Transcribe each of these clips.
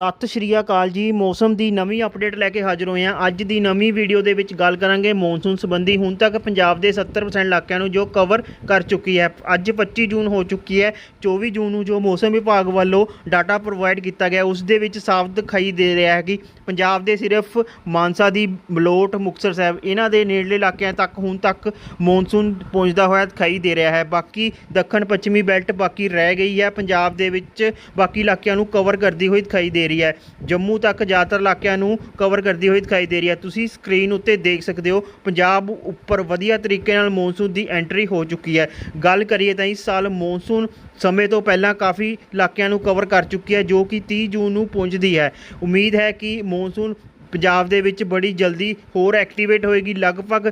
ਸਤਿ ਸ਼੍ਰੀ ਅਕਾਲ ਜੀ। ਮੌਸਮ ਦੀ ਨਵੀਂ ਅਪਡੇਟ ਲੈ ਕੇ ਹਾਜ਼ਰ ਹੋਏ ਹਾਂ। ਅੱਜ ਦੀ ਨਵੀਂ ਵੀਡੀਓ ਦੇ ਵਿੱਚ ਗੱਲ ਕਰਾਂਗੇ ਮੌਨਸੂਨ ਸੰਬੰਧੀ। ਹੁਣ ਤੱਕ ਪੰਜਾਬ ਦੇ 70% ਇਲਾਕਿਆਂ ਨੂੰ ਜੋ ਕਵਰ ਕਰ ਚੁੱਕੀ ਹੈ। ਅੱਜ 25 ਜੂਨ ਹੋ ਚੁੱਕੀ ਹੈ। 24 ਜੂਨ ਨੂੰ ਜੋ ਮੌਸਮ ਵਿਭਾਗ ਵੱਲੋਂ ਡਾਟਾ ਪ੍ਰੋਵਾਈਡ ਕੀਤਾ ਗਿਆ, ਉਸ ਦੇ ਵਿੱਚ ਸਾਫ਼ ਦਿਖਾਈ ਦੇ ਰਿਹਾ ਹੈ ਕਿ ਪੰਜਾਬ ਦੇ ਸਿਰਫ ਮਾਨਸਾ ਦੀ ਬਲੋਟ, ਮੁਕਤਸਰ ਸਾਹਿਬ, ਇਹਨਾਂ ਦੇ ਨੇੜਲੇ ਇਲਾਕਿਆਂ ਤੱਕ ਹੁਣ ਤੱਕ ਮੌਨਸੂਨ ਪਹੁੰਚਦਾ ਹੋਇਆ ਦਿਖਾਈ ਦੇ ਰਿਹਾ ਹੈ। ਬਾਕੀ ਦੱਖਣ ਪੱਛਮੀ ਬੈਲਟ ਬਾਕੀ ਰਹਿ ਗਈ ਹੈ। ਪੰਜਾਬ ਦੇ ਵਿੱਚ ਬਾਕੀ ਇਲਾਕਿਆਂ ਨੂੰ ਕਵਰ ਕਰਦੀ ਹੋਈ ਦਿਖਾਈ ਦੇ ਰਹੀ ਹੈ। ਜੰਮੂ ਤੱਕ ਜ਼ਿਆਦਾਤਰ ਇਲਾਕਿਆਂ ਨੂੰ ਕਵਰ ਕਰਦੀ ਹੋਈ ਦਿਖਾਈ ਦੇ ਰਹੀ ਹੈ। ਤੁਸੀਂ ਸਕਰੀਨ ਉੱਤੇ ਦੇਖ ਸਕਦੇ ਹੋ, ਪੰਜਾਬ ਉੱਪਰ ਵਧੀਆ ਤਰੀਕੇ ਨਾਲ ਮੌਨਸੂਨ ਦੀ ਐਂਟਰੀ ਹੋ ਚੁੱਕੀ ਹੈ। ਗੱਲ ਕਰੀਏ ਤਾਂ ਇਸ ਸਾਲ ਮੌਨਸੂਨ ਸਮੇਂ ਤੋਂ ਪਹਿਲਾਂ ਕਾਫੀ ਇਲਾਕਿਆਂ ਨੂੰ ਕਵਰ ਕਰ ਚੁੱਕੀ ਹੈ, ਜੋ ਕਿ 30 ਜੂਨ ਨੂੰ ਪਹੁੰਚਦੀ ਹੈ। ਉਮੀਦ ਹੈ ਕਿ ਮੌਨਸੂਨ ਪੰਜਾਬ ਦੇ ਵਿੱਚ ਬੜੀ ਜਲਦੀ ਹੋਰ ਐਕਟੀਵੇਟ ਹੋਏਗੀ। ਲਗਭਗ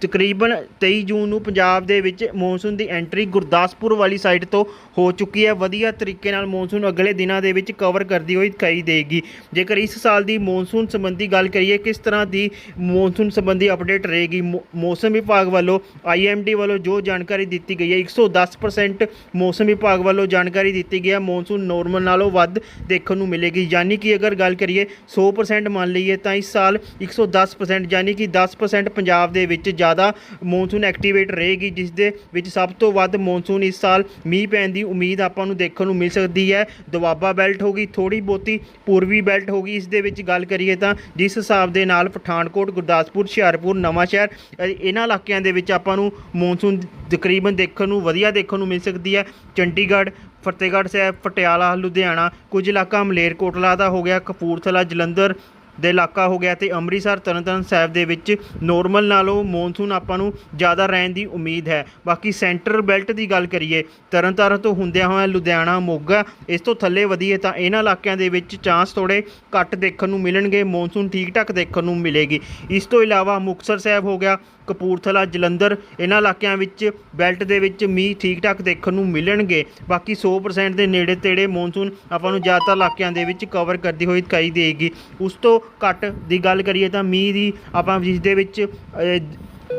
ਤਕਰੀਬਨ 23 ਜੂਨ ਨੂੰ ਪੰਜਾਬ ਦੇ ਵਿੱਚ ਮੌਨਸੂਨ ਦੀ ਐਂਟਰੀ ਗੁਰਦਾਸਪੁਰ ਵਾਲੀ ਸਾਈਡ ਤੋਂ ਹੋ ਚੁੱਕੀ ਹੈ। ਵਧੀਆ ਤਰੀਕੇ ਨਾਲ ਮੌਨਸੂਨ ਅਗਲੇ ਦਿਨਾਂ ਦੇ ਵਿੱਚ ਕਵਰ ਕਰਦੀ ਹੋਈ ਦਿਖਾਈ ਦੇਗੀ। ਜੇਕਰ ਇਸ ਸਾਲ ਦੀ ਮੌਨਸੂਨ ਸੰਬੰਧੀ ਗੱਲ ਕਰੀਏ, ਕਿਸ ਤਰ੍ਹਾਂ ਦੀ ਮੌਨਸੂਨ ਸੰਬੰਧੀ ਅਪਡੇਟ ਰਹੇਗੀ? ਮੌਸਮ ਵਿਭਾਗ ਵੱਲੋਂ ਆਈਐਮਡੀ ਵੱਲੋਂ ਜੋ ਜਾਣਕਾਰੀ ਦਿੱਤੀ ਗਈ ਹੈ 110% ਮੌਸਮ ਵਿਭਾਗ ਵੱਲੋਂ ਜਾਣਕਾਰੀ ਦਿੱਤੀ ਗਈ ਹੈ। ਮੌਨਸੂਨ ਨੋਰਮਲ ਨਾਲੋਂ ਵੱਧ ਦੇਖਣ ਨੂੰ ਮਿਲੇਗੀ। ਯਾਨੀ ਕਿ ਅਗਰ ਗੱਲ ਕਰੀਏ 100% ਮੰਨ ਲਈਏ ਤਾਂ ਇਸ ਸਾਲ 110% ਯਾਨੀ ਕਿ 10% ਪੰਜਾਬ ਦੇ ਵਿੱਚ ਜ਼ਿਆਦਾ ਮੌਨਸੂਨ ਐਕਟੀਵੇਟ ਰਹੇਗੀ ਜਿਸ ਦੇ ਵਿੱਚ ਸਭ ਤੋਂ ਵੱਧ ਮੌਨਸੂਨ ਇਸ ਸਾਲ ਮੀਂਹ ਪੈਣ ਦੀ ਉਮੀਦ ਆਪਾਂ ਨੂੰ ਦੇਖਣ ਨੂੰ ਮਿਲ ਸਕਦੀ ਹੈ। ਦੁਆਬਾ ਬੈਲਟ ਹੋ ਗਈ ਥੋੜੀ ਬਹੁਤੀ ਪੂਰਬੀ ਬੈਲਟ ਹੋ ਗਈ। ਇਸ ਦੇ ਵਿੱਚ ਗੱਲ ਕਰੀਏ ਤਾਂ ਜਿਸ ਹਿਸਾਬ ਦੇ ਨਾਲ ਪਠਾਨਕੋਟ, ਗੁਰਦਾਸਪੁਰ, ਹੁਸ਼ਿਆਰਪੁਰ ਨਵਾਂਸ਼ਹਿਰ ਇਹਨਾਂ ਇਲਾਕਿਆਂ ਦੇ ਵਿੱਚ ਆਪਾਂ ਨੂੰ ਮੌਨਸੂਨ ਤਕਰੀਬਨ ਦੇਖਣ ਨੂੰ, ਵਧੀਆ ਦੇਖਣ ਨੂੰ ਮਿਲ ਸਕਦੀ ਹੈ। ਚੰਡੀਗੜ੍ਹ, ਫਤਿਹਗੜ੍ਹ ਸਾਹਿਬ, ਪਟਿਆਲਾ, ਲੁਧਿਆਣਾ, ਕੁਝ ਇਲਾਕਾ ਮਲੇਰਕੋਟਲਾ ਦਾ ਹੋ ਗਿਆ, ਕਪੂਰਥਲਾ, ਜਲੰਧਰ ਦੇ ਇਲਾਕਾ ਹੋ ਗਿਆ ਤੇ ਅੰਮ੍ਰਿਤਸਰ ਤਰਨਤਾਰਨ ਸਾਹਿਬ ਦੇ ਵਿੱਚ ਨੋਰਮਲ ਨਾਲੋਂ ਮੌਨਸੂਨ ਆਪਾਂ ਨੂੰ ਜ਼ਿਆਦਾ ਰਹਿਣ ਦੀ ਉਮੀਦ ਹੈ। ਬਾਕੀ ਸੈਂਟਰਲ ਬੈਲਟ ਦੀ ਗੱਲ ਕਰੀਏ, ਤਰਨਤਾਰਨ ਤੋਂ ਹੁੰਦਿਆਂ ਹੋਇਆ ਲੁਧਿਆਣਾ ਮੋਗਾ, ਇਸ ਤੋਂ ਥੱਲੇ ਵਧੀਏ ਤਾਂ ਇਹਨਾਂ ਇਲਾਕਿਆਂ ਦੇ ਵਿੱਚ ਚਾਂਸ ਥੋੜੇ ਘੱਟ ਦੇਖਣ ਨੂੰ ਮਿਲਣਗੇ ਮੌਨਸੂਨ ਠੀਕ ਠਾਕ ਦੇਖਣ ਨੂੰ ਮਿਲੇਗੀ। ਇਸ ਤੋਂ ਇਲਾਵਾ ਮੁਕਤਸਰ ਸਾਹਿਬ ਹੋ ਗਿਆ ਕਪੂਰਥਲਾ, ਜਲੰਧਰ, ਇਹਨਾਂ ਇਲਾਕਿਆਂ ਵਿੱਚ ਬੈਲਟ ਦੇ ਵਿੱਚ ਮੀਂਹ ਠੀਕ ਠਾਕ ਦੇਖਣ ਨੂੰ ਮਿਲਣਗੇ। ਬਾਕੀ 100% ਦੇ ਨੇੜੇ ਤੇੜੇ ਮੌਨਸੂਨ ਆਪਾਂ ਨੂੰ ਜ਼ਿਆਦਾਤਰ ਇਲਾਕਿਆਂ ਦੇ ਵਿੱਚ ਕਵਰ ਕਰਦੀ ਹੋਈ ਦਿਖਾਈ ਦੇਗੀ। ਉਸ ਤੋਂ ਘੱਟ ਦੀ ਗੱਲ ਕਰੀਏ ਤਾਂ ਮੀਂਹ ਦੀ ਆਪਾਂ ਜਿਸ ਦੇ ਵਿੱਚ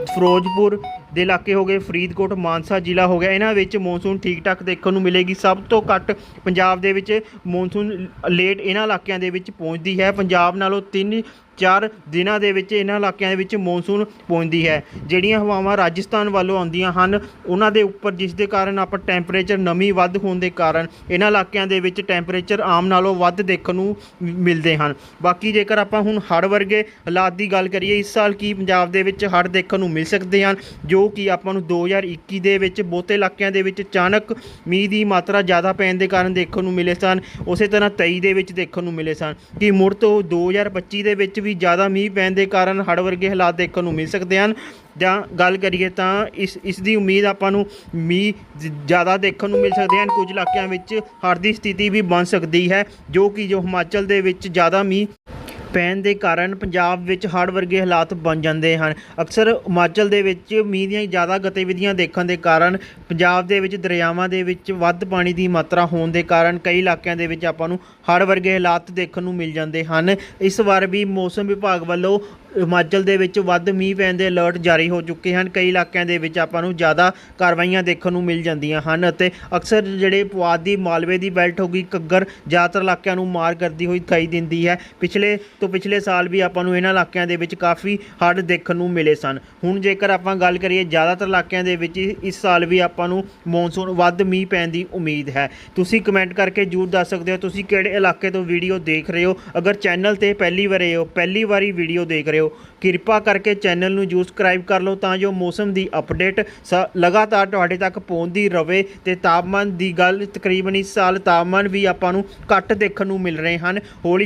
ਫਿਰੋਜ਼ਪੁਰ ਦੇ ਇਲਾਕੇ ਹੋ ਗਏ, ਫਰੀਦਕੋਟ, ਮਾਨਸਾ ਜ਼ਿਲ੍ਹਾ ਹੋ ਗਿਆ, ਇਹਨਾਂ ਵਿੱਚ ਮੌਨਸੂਨ ਠੀਕ ਠਾਕ ਦੇਖਣ ਨੂੰ ਮਿਲੇਗੀ। ਸਭ ਤੋਂ ਘੱਟ ਪੰਜਾਬ ਦੇ ਵਿੱਚ ਮੌਨਸੂਨ ਲੇਟ ਇਹਨਾਂ ਇਲਾਕਿਆਂ ਦੇ ਵਿੱਚ ਪਹੁੰਚਦੀ ਹੈ। ਪੰਜਾਬ ਨਾਲੋਂ ਤਿੰਨ ਚਾਰ ਦਿਨਾਂ ਦੇ ਵਿੱਚ ਇਹਨਾਂ ਇਲਾਕਿਆਂ ਦੇ ਵਿੱਚ ਮੌਨਸੂਨ ਪਹੁੰਚਦੀ ਹੈ। ਜਿਹੜੀਆਂ ਹਵਾਵਾਂ ਰਾਜਸਥਾਨ ਵੱਲੋਂ ਆਉਂਦੀਆਂ ਹਨ, ਉਹਨਾਂ ਦੇ ਉੱਪਰ ਜਿਸ ਦੇ ਕਾਰਨ ਆਪਾਂ ਟੈਂਪਰੇਚਰ ਨਮੀ ਵੱਧ ਹੋਣ ਦੇ ਕਾਰਨ ਇਹਨਾਂ ਇਲਾਕਿਆਂ ਦੇ ਵਿੱਚ ਟੈਂਪਰੇਚਰ ਆਮ ਨਾਲੋਂ ਵੱਧ ਦੇਖਣ ਨੂੰ ਮਿਲਦੇ ਹਨ। ਬਾਕੀ ਜੇਕਰ ਆਪਾਂ ਹੁਣ ਹੜ੍ਹ ਵਰਗੇ ਹਾਲਾਤ ਦੀ ਗੱਲ ਕਰੀਏ, ਇਸ ਸਾਲ ਕੀ ਪੰਜਾਬ ਦੇ ਵਿੱਚ ਹੜ੍ਹ ਦੇਖਣ ਨੂੰ ਮਿਲ ਸਕਦੇ ਹਨ? ਜੋ ਕਿ ਆਪਾਂ ਨੂੰ 2021 ਦੇ ਵਿੱਚ ਬਹੁਤੇ ਇਲਾਕਿਆਂ ਦੇ ਵਿੱਚ ਅਚਾਨਕ ਮੀਂਹ ਦੀ ਮਾਤਰਾ ਜ਼ਿਆਦਾ ਪੈਣ ਦੇ ਕਾਰਨ ਦੇਖਣ ਨੂੰ ਮਿਲੇ ਸਨ। ਉਸੇ ਤਰ੍ਹਾਂ 23 ਦੇ ਵਿੱਚ ਦੇਖਣ ਨੂੰ ਮਿਲੇ ਸਨ। ਕਿ ਮੁੜ ਤੋਂ 2025 ਦੇ ਵਿੱਚ ਵੀ ਜ਼ਿਆਦਾ ਮੀਂਹ ਪੈਣ ਦੇ ਕਾਰਨ ਹੜ੍ਹ ਵਰਗੇ ਹਾਲਾਤ ਦੇਖਣ ਨੂੰ ਮਿਲ ਸਕਦੇ ਹਨ। ਜਾਂ ਗੱਲ ਕਰੀਏ ਤਾਂ ਇਸ ਇਸ ਦੀ ਉਮੀਦ ਆਪਾਂ ਨੂੰ ਮੀਂਹ ਜ਼ਿਆਦਾ ਦੇਖਣ ਨੂੰ ਮਿਲ ਸਕਦੇ ਹਨ। ਕੁਝ ਇਲਾਕਿਆਂ ਵਿੱਚ ਹੜ੍ਹ ਦੀ ਸਥਿਤੀ ਵੀ ਬਣ ਸਕਦੀ ਹੈ, ਜੋ ਕਿ ਜੋ ਹਿਮਾਚਲ ਦੇ ਵਿੱਚ ਜ਼ਿਆਦਾ ਮੀਂਹ ਪੈਣ ਦੇ ਕਾਰਨ ਪੰਜਾਬ ਵਿੱਚ ਹੜ੍ਹ ਵਰਗੇ ਹਾਲਾਤ ਬਣ ਜਾਂਦੇ ਹਨ। ਅਕਸਰ ਹਿਮਾਚਲ ਦੇ ਵਿੱਚ ਮੀਂਹ ਦੀਆਂ ਜ਼ਿਆਦਾ ਗਤੀਵਿਧੀਆਂ ਦੇਖਣ ਦੇ ਕਾਰਨ ਪੰਜਾਬ ਦੇ ਵਿੱਚ ਦਰਿਆਵਾਂ ਦੇ ਵਿੱਚ ਵੱਧ ਪਾਣੀ ਦੀ ਮਾਤਰਾ ਹੋਣ ਦੇ ਕਾਰਨ ਕਈ ਇਲਾਕਿਆਂ ਦੇ ਵਿੱਚ ਆਪਾਂ ਨੂੰ ਹੜ੍ਹ ਵਰਗੇ ਹਾਲਾਤ ਦੇਖਣ ਨੂੰ ਮਿਲ ਜਾਂਦੇ ਹਨ। ਇਸ ਵਾਰ ਵੀ ਮੌਸਮ ਵਿਭਾਗ ਵੱਲੋਂ ਹਿਮਾਚਲ ਦੇ ਵਿੱਚ ਵੱਧ ਮੀਂਹ ਪੈਣ ਦੇ ਅਲਰਟ ਜਾਰੀ ਹੋ ਚੁੱਕੇ ਹਨ। ਕਈ ਇਲਾਕਿਆਂ ਦੇ ਵਿੱਚ ਆਪਾਂ ਨੂੰ ਜ਼ਿਆਦਾ ਕਾਰਵਾਈਆਂ ਦੇਖਣ ਨੂੰ ਮਿਲ ਜਾਂਦੀਆਂ ਹਨ ਅਤੇ ਅਕਸਰ ਜਿਹੜੇ ਪੁਆਧ ਦੀ ਮਾਲਵੇ ਦੀ ਬੈਲਟ ਹੋ ਗਈ, ਘੱਗਰ ਜ਼ਿਆਦਾਤਰ ਇਲਾਕਿਆਂ ਨੂੰ ਮਾਰ ਕਰਦੀ ਹੋਈ ਦਿਖਾਈ ਦਿੰਦੀ ਹੈ। ਪਿਛਲੇ ਤੋਂ ਪਿਛਲੇ ਸਾਲ ਵੀ ਆਪਾਂ ਨੂੰ ਇਹਨਾਂ ਇਲਾਕਿਆਂ ਦੇ ਵਿੱਚ ਕਾਫੀ ਹੜ੍ਹ ਦੇਖਣ ਨੂੰ ਮਿਲੇ ਸਨ। ਹੁਣ ਜੇਕਰ ਆਪਾਂ ਗੱਲ ਕਰੀਏ ਜ਼ਿਆਦਾਤਰ ਇਲਾਕਿਆਂ ਦੇ ਵਿੱਚ, ਇਸ ਸਾਲ ਵੀ ਆਪਾਂ ਨੂੰ ਮੌਨਸੂਨ ਵੱਧ ਮੀਂਹ ਪੈਣ ਦੀ ਉਮੀਦ ਹੈ। ਤੁਸੀਂ ਕਮੈਂਟ ਕਰਕੇ ਜਰੂਰ ਦੱਸ ਸਕਦੇ ਹੋ ਤੁਸੀਂ ਕਿਹੜੇ ਇਲਾਕੇ ਤੋਂ ਵੀਡੀਓ ਦੇਖ ਰਹੇ ਹੋ। ਅਗਰ ਚੈਨਲ ਤੇ ਪਹਿਲੀ ਵਾਰ ਹੋ, ਪਹਿਲੀ ਵਾਰੀ ਵੀਡੀਓ ਦੇਖ ਰਹੇ ਹੋ। ਕਿਰਪਾ ਕਰਕੇ ਚੈਨਲ ਨੂੰ ਜਰੂਰ ਸਬਸਕ੍ਰਾਈਬ ਕਰ ਲਓ ਤਾਂ ਜੋ ਮੌਸਮ ਦੀ ਅਪਡੇਟ ਸ- ਲਗਾਤਾਰ ਤੁਹਾਡੇ ਤੱਕ ਪਹੁੰਚਦੀ ਰਵੇ ਤੇ ਤਾਪਮਾਨ ਦੀ ਗੱਲ ਤਕਰੀਬਨ ਇਸ ਸਾਲ ਤਾਪਮਾਨ ਵੀ ਆਪਾਂ ਨੂੰ ਘੱਟ ਦੇਖਣ ਨੂੰ ਮਿਲ ਰਹੇ ਹਨ। ਹੌਲੀ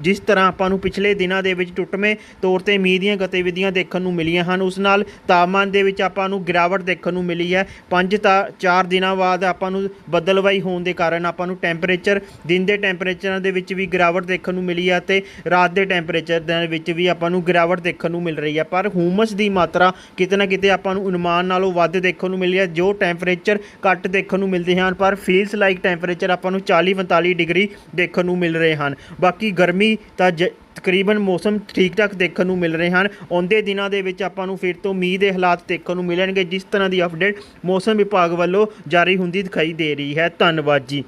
ਜਿਸ ਤਰ੍ਹਾਂ ਆਪਾਂ ਨੂੰ ਪਿਛਲੇ ਦਿਨਾਂ ਦੇ ਵਿੱਚ ਟੁੱਟਵੇਂ ਤੌਰ ਤੇ ਮੀਂਹ ਦੀਆਂ ਗਤੀਵਿਧੀਆਂ ਦੇਖਣ ਨੂੰ ਮਿਲੀਆਂ ਹਨ, ਉਸ ਨਾਲ ਤਾਪਮਾਨ ਦੇ ਵਿੱਚ ਆਪਾਂ ਨੂੰ ਗਿਰਾਵਟ ਦੇਖਣ ਨੂੰ ਮਿਲੀ ਹੈ। ਪੰਜ ਤਾਂ ਚਾਰ ਦਿਨਾਂ ਬਾਅਦ ਆਪਾਂ ਨੂੰ ਬਦਲਵਾਈ ਹੋਣ ਦੇ ਕਾਰਨ ਆਪਾਂ ਨੂੰ ਟੈਂਪਰੇਚਰ, ਦਿਨ ਦੇ ਟੈਂਪਰੇਚਰਾਂ ਦੇ ਵਿੱਚ ਵੀ ਗਿਰਾਵਟ ਦੇਖਣ ਨੂੰ ਮਿਲੀ ਹੈ ਤੇ ਰਾਤ ਦੇ ਟੈਂਪਰੇਚਰ ਦੇ ਵਿੱਚ ਵੀ ਆਪਾਂ ਨੂੰ ਗਿਰਾਵਟ ਦੇਖਣ ਨੂੰ ਮਿਲ ਰਹੀ ਹੈ, ਪਰ ਹੂਮਸ ਦੀ ਮਾਤਰਾ ਕਿਤੇ ਨਾ ਕਿਤੇ ਆਪਾਂ ਨੂੰ ਅਨੁਮਾਨ ਨਾਲੋਂ ਵੱਧ ਦੇਖਣ ਨੂੰ ਮਿਲੀ ਹੈ, ਜੋ ਟੈਂਪਰੇਚਰ ਘੱਟ ਦੇਖਣ ਨੂੰ ਮਿਲਦੇ ਹਨ, ਪਰ ਫੀਲਸ ਲਾਈਕ ਟੈਂਪਰੇਚਰ ਆਪਾਂ ਨੂੰ 40 45 ਡਿਗਰੀ ਦੇਖਣ ਨੂੰ ਮਿਲ ਰਹੇ ਹਨ। ਬਾਕੀ ਗਰਮੀ ਤਾਂ ਜ- ਤਕਰੀਬਨ ਮੌਸਮ ਠੀਕ ਠਾਕ ਦੇਖਣ ਨੂੰ ਮਿਲ ਰਹੇ ਹਨ। ਆਉਂਦੇ ਦਿਨਾਂ ਦੇ ਵਿੱਚ ਆਪਾਂ ਨੂੰ ਫਿਰ ਤੋਂ ਮੀਂਹ ਦੇ ਹਾਲਾਤ ਦੇਖਣ ਨੂੰ ਮਿਲਣਗੇ, ਜਿਸ ਤਰ੍ਹਾਂ ਦੀ ਅਪਡੇਟ ਮੌਸਮ ਵਿਭਾਗ ਵੱਲੋਂ ਜਾਰੀ ਹੁੰਦੀ ਦਿਖਾਈ ਦੇ ਰਹੀ ਹੈ। ਧੰਨਵਾਦ ਜੀ।